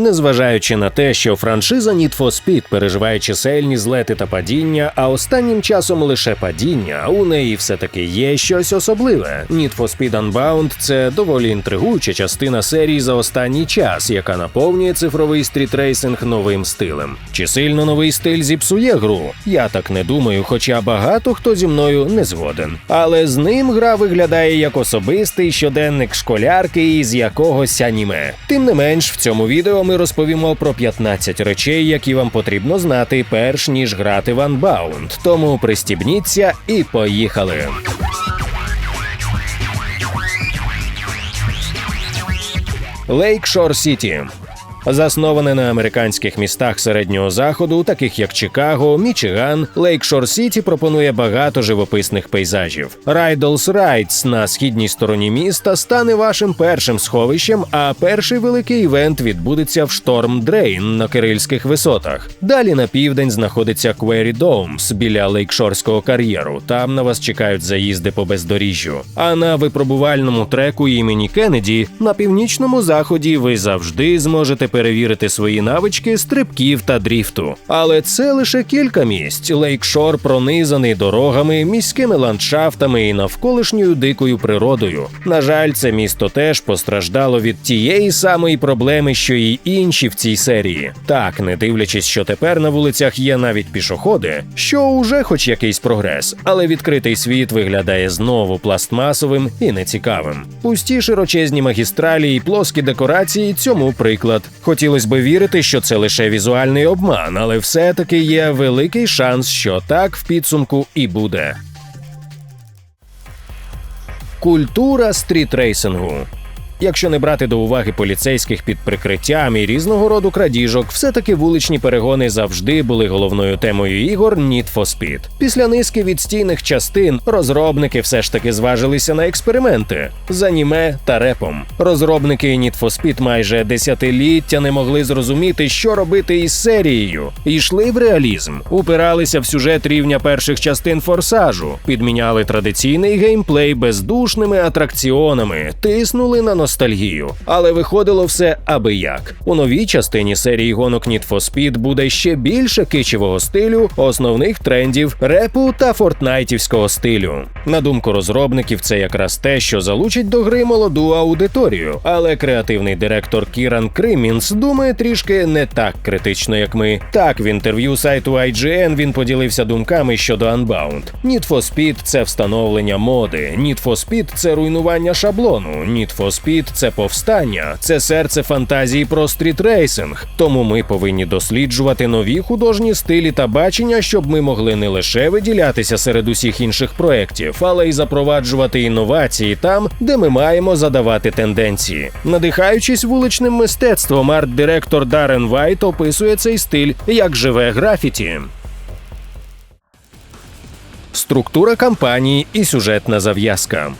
Незважаючи на те, що франшиза Need for Speed переживає чисельні злети та падіння, а останнім часом лише падіння, у неї все-таки є щось особливе. Need for Speed Unbound – це доволі інтригуюча частина серії за останній час, яка наповнює цифровий стрітрейсинг новим стилем. Чи сильно новий стиль зіпсує гру? Я так не думаю, хоча багато хто зі мною не згоден. Але з ним гра виглядає як особистий щоденник школярки із якогось аніме. Тим не менш, в цьому відео ми розповімо про 15 речей, які вам потрібно знати, перш ніж грати в Unbound. Тому пристібніться і поїхали. Лейкшор Сіті Засноване на американських містах середнього заходу, таких як Чикаго, Мічиган, Лейкшор Сіті пропонує багато живописних пейзажів. Райдлс Райдс на східній стороні міста стане вашим першим сховищем, а перший великий івент відбудеться в Шторм Дрейн на Кирильських висотах. Далі на південь знаходиться Квері Доумс біля Лейкшорського кар'єру. Там на вас чекають заїзди по бездоріжжю. А на випробувальному треку імені Кеннеді на північному заході ви завжди зможете перевірити свої навички стрибків та дріфту. Але це лише кілька місць. Лейкшор пронизаний дорогами, міськими ландшафтами і навколишньою дикою природою. На жаль, це місто теж постраждало від тієї самої проблеми, що й інші в цій серії. Так, не дивлячись, що тепер на вулицях є навіть пішоходи, що уже хоч якийсь прогрес, але відкритий світ виглядає знову пластмасовим і нецікавим. Пусті широчезні магістралі і плоскі декорації цьому приклад. Хотілося би вірити, що це лише візуальний обман, але все-таки є великий шанс, що так в підсумку і буде. Культура стрітрейсингу. Якщо не брати до уваги поліцейських під прикриттям і різного роду крадіжок, все-таки вуличні перегони завжди були головною темою ігор Need for Speed. Після низки відстійних частин розробники все ж таки зважилися на експерименти з аніме та репом. Розробники Need for Speed майже десятиліття не могли зрозуміти, що робити із серією, йшли в реалізм, упиралися в сюжет рівня перших частин форсажу, підміняли традиційний геймплей бездушними атракціонами, тиснули на ностальгію, але виходило все аби як. У новій частині серії гонок Need for Speed буде ще більше кичевого стилю, основних трендів, репу та фортнайтівського стилю. На думку розробників, це якраз те, що залучить до гри молоду аудиторію. Але креативний директор Кіран Кримінс думає трішки не так критично, як ми. Так, в інтерв'ю сайту IGN він поділився думками щодо Unbound. Need for Speed – це встановлення моди. Need for Speed – це руйнування шаблону. Need for Speed – це повстання, це серце фантазії про стрітрейсинг. Тому ми повинні досліджувати нові художні стилі та бачення, щоб ми могли не лише виділятися серед усіх інших проєктів, але й запроваджувати інновації там, де ми маємо задавати тенденції. Надихаючись вуличним мистецтвом, арт-директор Дарен Вайт описує цей стиль як живе графіті. Структура кампанії і сюжетна зав'язка.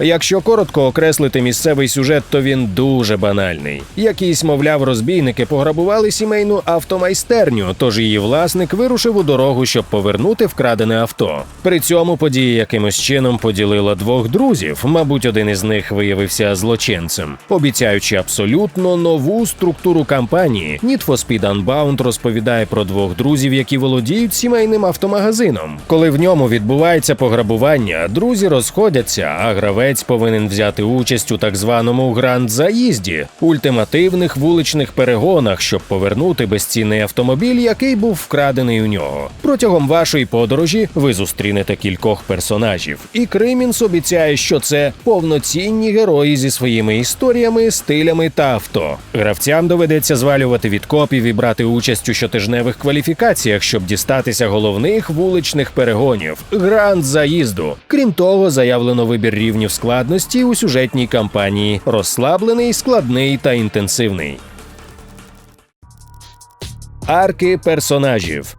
Якщо коротко окреслити місцевий сюжет, то він дуже банальний. Якісь, мовляв, розбійники пограбували сімейну автомайстерню, тож її власник вирушив у дорогу, щоб повернути вкрадене авто. При цьому подія якимось чином поділила двох друзів. Мабуть, один із них виявився злочинцем, обіцяючи абсолютно нову структуру кампанії. Need for Speed Unbound розповідає про двох друзів, які володіють сімейним автомагазином. Коли в ньому відбувається пограбування, друзі розходяться, а гравець повинен взяти участь у так званому гранд-заїзді ультимативних вуличних перегонах, щоб повернути безцінний автомобіль, який був вкрадений у нього. Протягом вашої подорожі ви зустрінете кількох персонажів, і Кримінс обіцяє, що це повноцінні герої зі своїми історіями, стилями та авто. Гравцям доведеться звалювати від копів і брати участь у щотижневих кваліфікаціях, щоб дістатися головних вуличних перегонів гранд заїзду. Крім того, заявлено вибір рівнів складності у сюжетній кампанії розслаблений, складний та інтенсивний. Арки персонажів.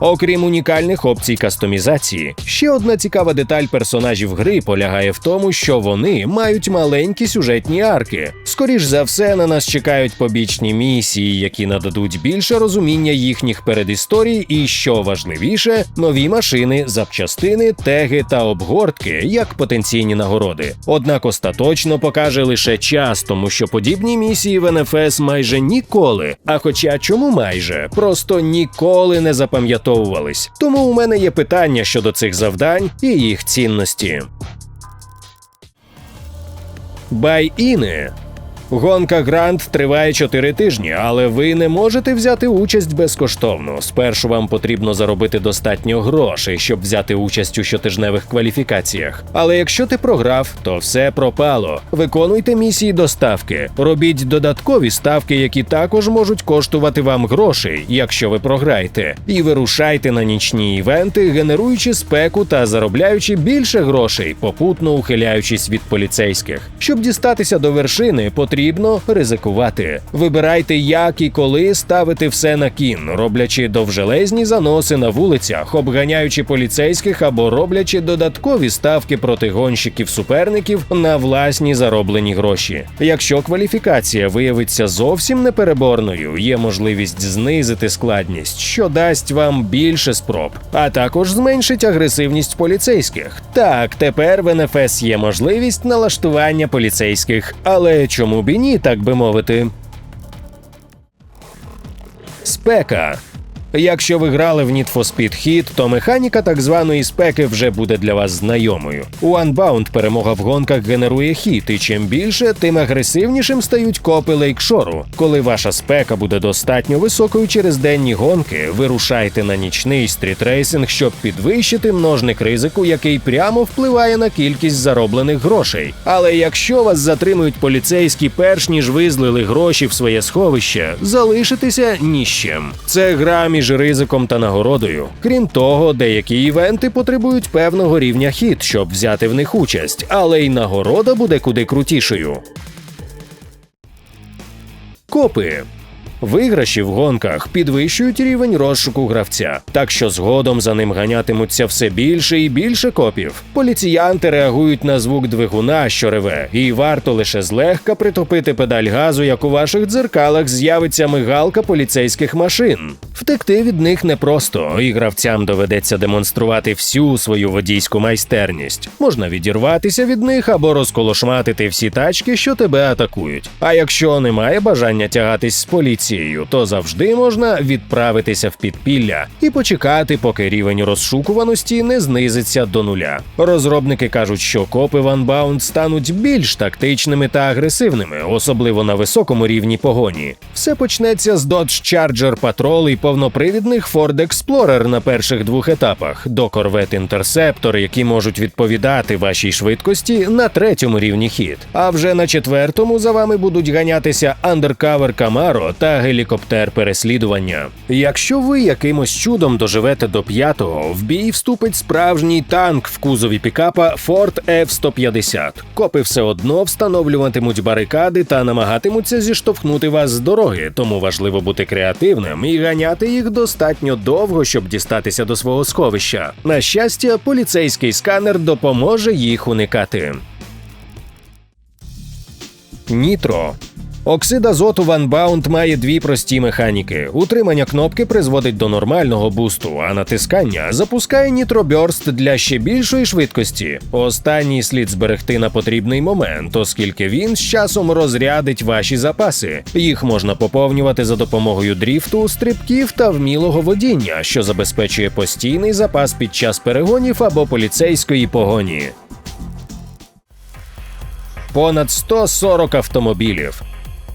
Окрім унікальних опцій кастомізації, ще одна цікава деталь персонажів гри полягає в тому, що вони мають маленькі сюжетні арки. Скоріш за все, на нас чекають побічні місії, які нададуть більше розуміння їхніх передісторій, і що важливіше, нові машини, запчастини, теги та обгортки як потенційні нагороди. Однак остаточно покаже лише час, тому що подібні місії в НФС майже ніколи. А хоча чому майже просто ніколи не запам'ятовувались. Тому у мене є питання щодо цих завдань і їх цінності. Бай-іни Гонка Гранд триває 4 тижні, але ви не можете взяти участь безкоштовно. Спершу вам потрібно заробити достатньо грошей, щоб взяти участь у щотижневих кваліфікаціях. Але якщо ти програв, то все пропало. Виконуйте місії доставки, робіть додаткові ставки, які також можуть коштувати вам грошей, якщо ви програєте, і вирушайте на нічні івенти, генеруючи спеку та заробляючи більше грошей, попутно ухиляючись від поліцейських. Щоб дістатися до вершини, потрібно потрібно ризикувати. Вибирайте, як і коли ставити все на кін, роблячи довжелезні заноси на вулицях, обганяючи поліцейських або роблячи додаткові ставки проти гонщиків суперників на власні зароблені гроші. Якщо кваліфікація виявиться зовсім непереборною, є можливість знизити складність, що дасть вам більше спроб, а також зменшить агресивність поліцейських. Так, тепер в НФС є можливість налаштування поліцейських, але чому і ні, так би мовити. Спека. Якщо ви грали в Need for Speed Heat, то механіка так званої спеки вже буде для вас знайомою. У Unbound перемога в гонках генерує хіт, і чим більше, тим агресивнішим стають копи лейкшору. Коли ваша спека буде достатньо високою через денні гонки, вирушайте на нічний стрітрейсинг, щоб підвищити множник ризику, який прямо впливає на кількість зароблених грошей. Але якщо вас затримують поліцейські, перш ніж ви злили гроші в своє сховище, залишитися ні з чим. Це гра між ризиком та нагородою. Крім того, деякі івенти потребують певного рівня хід, щоб взяти в них участь, але й нагорода буде куди крутішою. Копи Виграші в гонках підвищують рівень розшуку гравця, так що згодом за ним ганятимуться все більше і більше копів. Поліціянти реагують на звук двигуна, що реве, і варто лише злегка притопити педаль газу, як у ваших дзеркалах з'явиться мигалка поліцейських машин. Втекти від них непросто, і гравцям доведеться демонструвати всю свою водійську майстерність. Можна відірватися від них або розколошматити всі тачки, що тебе атакують. А якщо немає бажання тягатись з поліцією, то завжди можна відправитися в підпілля і почекати, поки рівень розшукуваності не знизиться до нуля. Розробники кажуть, що копи в Unbound стануть більш тактичними та агресивними, особливо на високому рівні погоні. Все почнеться з Dodge Charger Patrol і повнопривідних Ford Explorer на перших двох етапах до Corvette Interceptor, які можуть відповідати вашій швидкості на третьому рівні хід. А вже на четвертому за вами будуть ганятися Undercover Camaro та гелікоптер переслідування. Якщо ви якимось чудом доживете до п'ятого, в бій вступить справжній танк в кузові пікапа Ford F-150. Копи все одно встановлюватимуть барикади та намагатимуться зіштовхнути вас з дороги, тому важливо бути креативним і ганяти їх достатньо довго, щоб дістатися до свого сховища. На щастя, поліцейський сканер допоможе їх уникати. Нітро Оксид азоту Ванбаунд має дві прості механіки. Утримання кнопки призводить до нормального бусту, а натискання запускає нітроберст для ще більшої швидкості. Останній слід зберегти на потрібний момент, оскільки він з часом розрядить ваші запаси. Їх можна поповнювати за допомогою дріфту, стрибків та вмілого водіння, що забезпечує постійний запас під час перегонів або поліцейської погоні. Понад 140 автомобілів.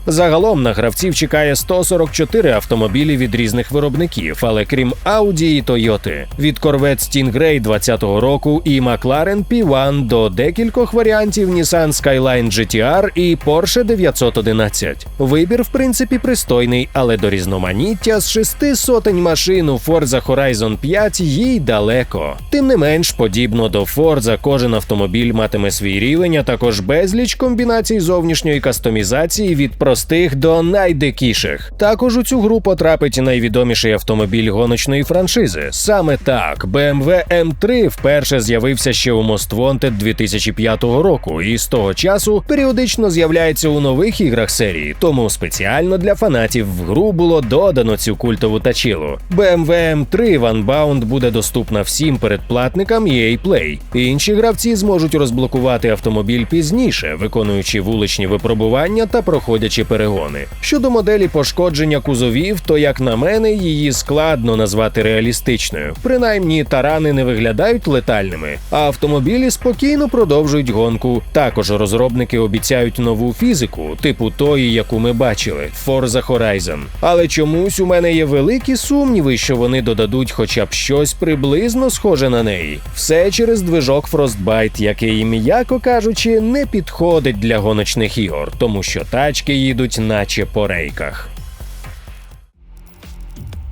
Загалом на гравців чекає 144 автомобілі від різних виробників, але крім Audi і Toyota, від Corvette Stingray 2020 року і McLaren P1 до декількох варіантів Nissan Skyline GTR і Porsche 911. Вибір, в принципі, пристойний, але до різноманіття з шести сотень машин у Forza Horizon 5 їй далеко. Тим не менш, подібно до Forza, кожен автомобіль матиме свій рівень, а також безліч комбінацій зовнішньої кастомізації від найпростих до найдикіших. Також у цю гру потрапить найвідоміший автомобіль гоночної франшизи. Саме так BMW M3 вперше з'явився ще у Most Wanted 2005 року, і з того часу періодично з'являється у нових іграх серії. Тому спеціально для фанатів в гру було додано цю культову тачілу. BMW M3 в Unbound буде доступна всім передплатникам EA Play. Інші гравці зможуть розблокувати автомобіль пізніше, виконуючи вуличні випробування та проходячи перегони. Щодо моделі пошкодження кузовів, то як на мене, її складно назвати реалістичною. Принаймні, тарани не виглядають летальними, а автомобілі спокійно продовжують гонку. Також розробники обіцяють нову фізику, типу тої, яку ми бачили Forza Horizon. Але чомусь у мене є великі сумніви, що вони додадуть хоча б щось приблизно схоже на неї. Все через движок Frostbite, який, м'яко кажучи, не підходить для гоночних ігор, тому що тачки їдуть наче по рейках.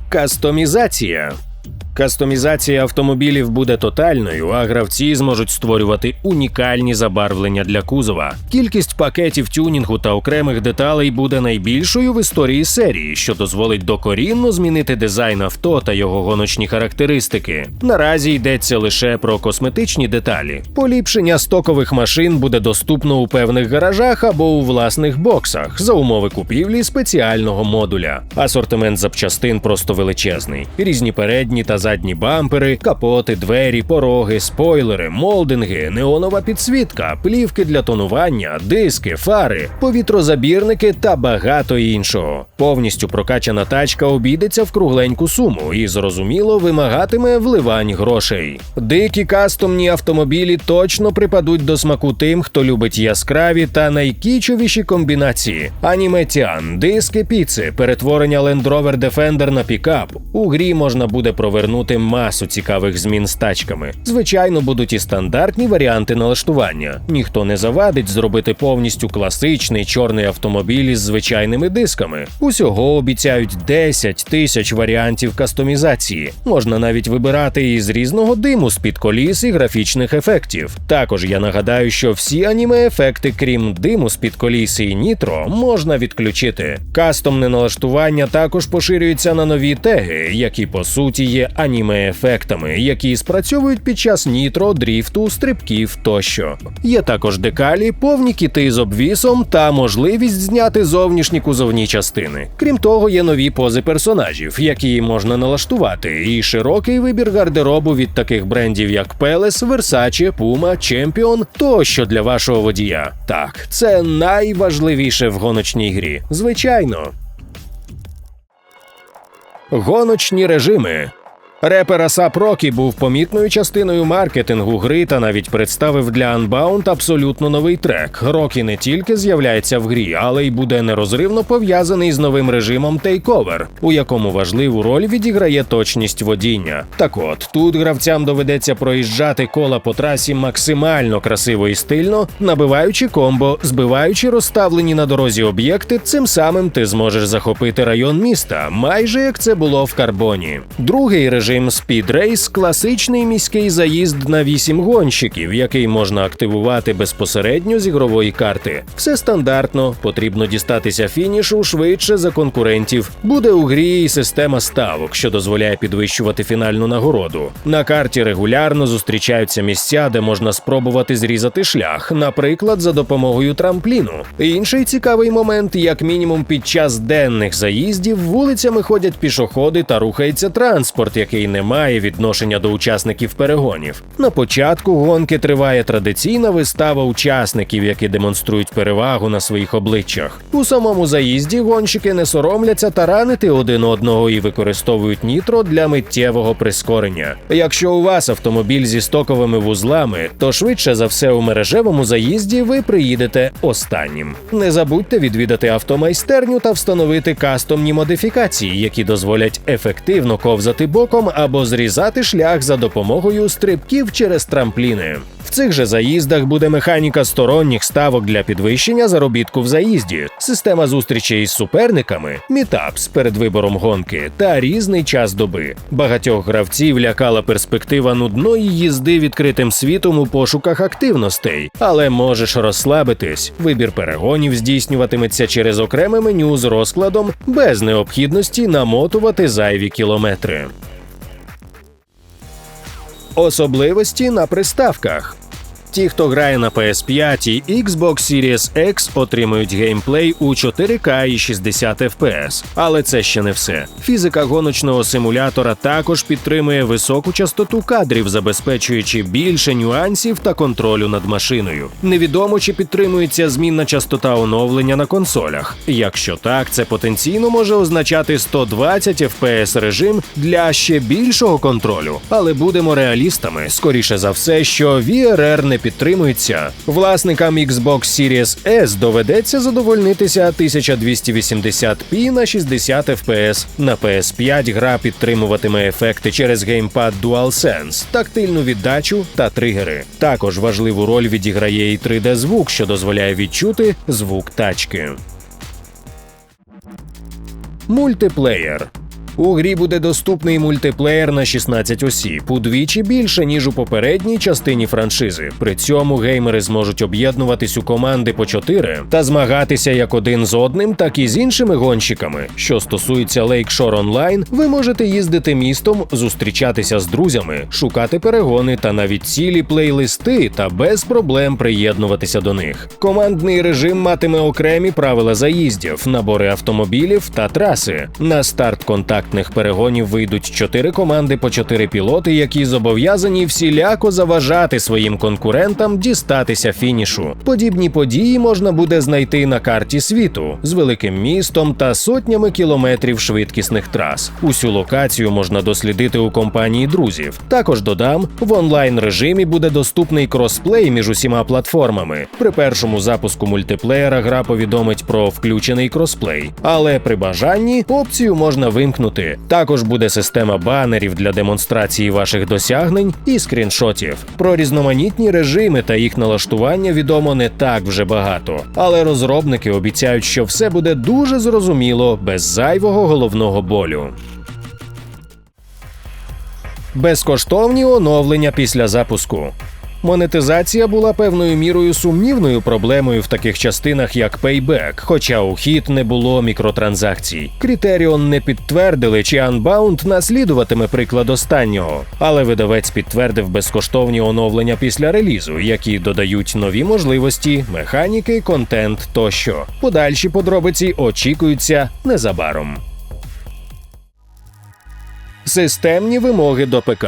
Кастомізація. Кастомізація автомобілів буде тотальною, а гравці зможуть створювати унікальні забарвлення для кузова. Кількість пакетів тюнінгу та окремих деталей буде найбільшою в історії серії, що дозволить докорінно змінити дизайн авто та його гоночні характеристики. Наразі йдеться лише про косметичні деталі. Поліпшення стокових машин буде доступно у певних гаражах або у власних боксах за умови купівлі спеціального модуля. Асортимент запчастин просто величезний. Різні передні та задні бампери, капоти, двері, пороги, спойлери, молдинги, неонова підсвітка, плівки для тонування, диски, фари, повітрозабірники та багато іншого. Повністю прокачана тачка обійдеться в кругленьку суму і зрозуміло вимагатиме вливань грошей. Дикі кастомні автомобілі точно припадуть до смаку тим, хто любить яскраві та найкічовіші комбінації: аніметтіан, диски піци, перетворення Land Rover Defender на пікап. У грі можна буде провернути масу цікавих змін з тачками. Звичайно, будуть і стандартні варіанти налаштування. Ніхто не завадить зробити повністю класичний чорний автомобіль із звичайними дисками. Усього обіцяють 10 тисяч варіантів кастомізації. Можна навіть вибирати із різного диму з-під коліс і графічних ефектів. Також я нагадаю, що всі аніме-ефекти, крім диму з-під коліс і нітро, можна відключити. Кастомне налаштування також поширюється на нові теги, які по суті є аніме-ефектами, які спрацьовують під час нітро, дріфту, стрибків тощо. Є також декалі, повні кіти з обвісом та можливість зняти зовнішні кузовні частини. Крім того, є нові пози персонажів, які можна налаштувати, і широкий вибір гардеробу від таких брендів, як Пелес, Versace, Puma, Champion тощо для вашого водія. Так, це найважливіше в гоночній грі. Звичайно. Гоночні режими. Репер Асап Рокі був помітною частиною маркетингу гри та навіть представив для Unbound абсолютно новий трек. Рокі не тільки з'являється в грі, але й буде нерозривно пов'язаний з новим режимом Takeover, у якому важливу роль відіграє точність водіння. Так от тут гравцям доведеться проїжджати кола по трасі максимально красиво і стильно, набиваючи комбо, збиваючи розставлені на дорозі об'єкти. Цим самим ти зможеш захопити район міста, майже як це було в карбоні. Другий режим режим Speed Race – класичний міський заїзд на 8 гонщиків, який можна активувати безпосередньо з ігрової карти. Все стандартно, потрібно дістатися фінішу швидше за конкурентів. Буде у грі і система ставок, що дозволяє підвищувати фінальну нагороду. На карті регулярно зустрічаються місця, де можна спробувати зрізати шлях, наприклад, за допомогою трампліну. Інший цікавий момент, як мінімум, під час денних заїздів вулицями ходять пішоходи та рухається транспорт, який який не має відношення до учасників перегонів. На початку гонки триває традиційна вистава учасників, які демонструють перевагу на своїх обличчях. У самому заїзді гонщики не соромляться таранити один одного і використовують нітро для миттєвого прискорення. Якщо у вас автомобіль зі стоковими вузлами, то швидше за все у мережевому заїзді ви приїдете останнім. Не забудьте відвідати автомайстерню та встановити кастомні модифікації, які дозволять ефективно ковзати боком або зрізати шлях за допомогою стрибків через трампліни. В цих же заїздах буде механіка сторонніх ставок для підвищення заробітку в заїзді, система зустрічей із суперниками, мітапс перед вибором гонки та різний час доби. Багатьох гравців лякала перспектива нудної їзди відкритим світом у пошуках активностей, але можеш розслабитись. Вибір перегонів здійснюватиметься через окреме меню з розкладом без необхідності намотувати зайві кілометри. Особливості на приставках. Ті, хто грає на PS5 і Xbox Series X, отримують геймплей у 4К і 60 FPS. Але це ще не все. Фізика гоночного симулятора також підтримує високу частоту кадрів, забезпечуючи більше нюансів та контролю над машиною. Невідомо чи підтримується змінна частота оновлення на консолях. Якщо так, це потенційно може означати 120 FPS режим для ще більшого контролю. Але будемо реалістами. Скоріше за все, що VRR не підтримується, власникам Xbox Series S доведеться задовольнитися 1280p на 60 FPS. На PS5 гра підтримуватиме ефекти через геймпад DualSense, тактильну віддачу та тригери. Також важливу роль відіграє і 3D-звук, що дозволяє відчути звук тачки. Мультиплеєр у грі буде доступний мультиплеєр на 16 осіб, удвічі більше ніж у попередній частині франшизи. При цьому геймери зможуть об'єднуватись у команди по 4 та змагатися як один з одним, так і з іншими гонщиками. Що стосується Lakeshore Online, ви можете їздити містом, зустрічатися з друзями, шукати перегони та навіть цілі плейлисти та без проблем приєднуватися до них. Командний режим матиме окремі правила заїздів, набори автомобілів та траси. На старт контакт конкурентних перегонів вийдуть чотири команди по чотири пілоти, які зобов'язані всіляко заважати своїм конкурентам дістатися фінішу. Подібні події можна буде знайти на карті світу з великим містом та сотнями кілометрів швидкісних трас. Усю локацію можна дослідити у компанії друзів. Також додам, в онлайн режимі буде доступний кросплей між усіма платформами. При першому запуску мультиплеєра гра повідомить про включений кросплей, але при бажанні опцію можна вимкнути бути. Також буде система банерів для демонстрації ваших досягнень і скріншотів. Про різноманітні режими та їх налаштування відомо не так вже багато, але розробники обіцяють, що все буде дуже зрозуміло без зайвого головного болю. Безкоштовні оновлення після запуску. Монетизація була певною мірою сумнівною проблемою в таких частинах, як Payback, хоча у хід не було мікротранзакцій. Крітеріон не підтвердили, чи Unbound наслідуватиме приклад останнього, але видавець підтвердив безкоштовні оновлення після релізу, які додають нові можливості, механіки, контент тощо. Подальші подробиці очікуються незабаром. Системні вимоги до ПК.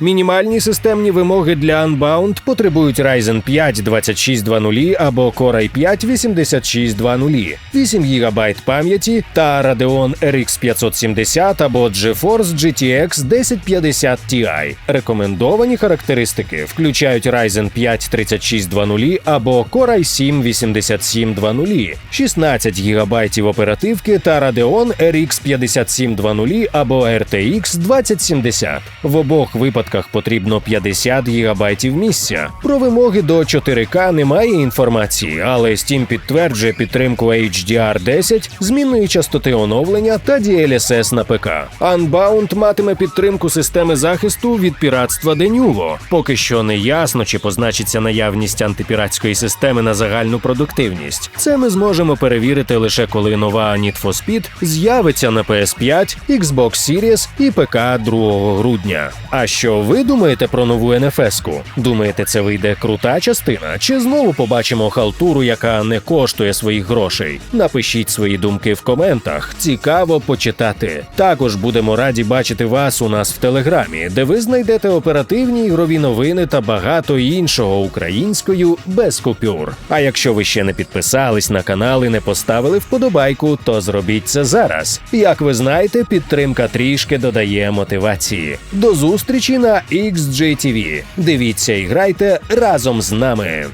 Мінімальні системні вимоги для Unbound потребують Ryzen 5 2620 або Core i 5 8620, 8 ГБ пам'яті та Radeon RX 570 або GeForce GTX 1050 Ti. Рекомендовані характеристики включають Ryzen 5 3620 або Core i 7 8720, 16 ГБ оперативки та Radeon RX 5720 або RTX 2070. В обох випадках випадках потрібно 50 гігабайтів місця. Про вимоги до 4К немає інформації, але Steam підтверджує підтримку HDR10, змінної частоти оновлення та DLSS на ПК. Unbound матиме підтримку системи захисту від піратства Denuvo. Поки що не ясно, чи позначиться наявність антипіратської системи на загальну продуктивність. Це ми зможемо перевірити лише коли нова Need for Speed з'явиться на PS5, Xbox Series і ПК 2 грудня. А що ви думаєте про нову НФС-ку? Думаєте, це вийде крута частина? Чи знову побачимо халтуру, яка не коштує своїх грошей? Напишіть свої думки в коментах. Цікаво почитати. Також будемо раді бачити вас у нас в телеграмі, де ви знайдете оперативні ігрові новини та багато іншого українською без купюр. А якщо ви ще не підписались на канал і не поставили вподобайку, то зробіть це зараз. Як ви знаєте, підтримка трішки додає мотивації. До зустрічі на XJTV. Дивіться і грайте разом з нами.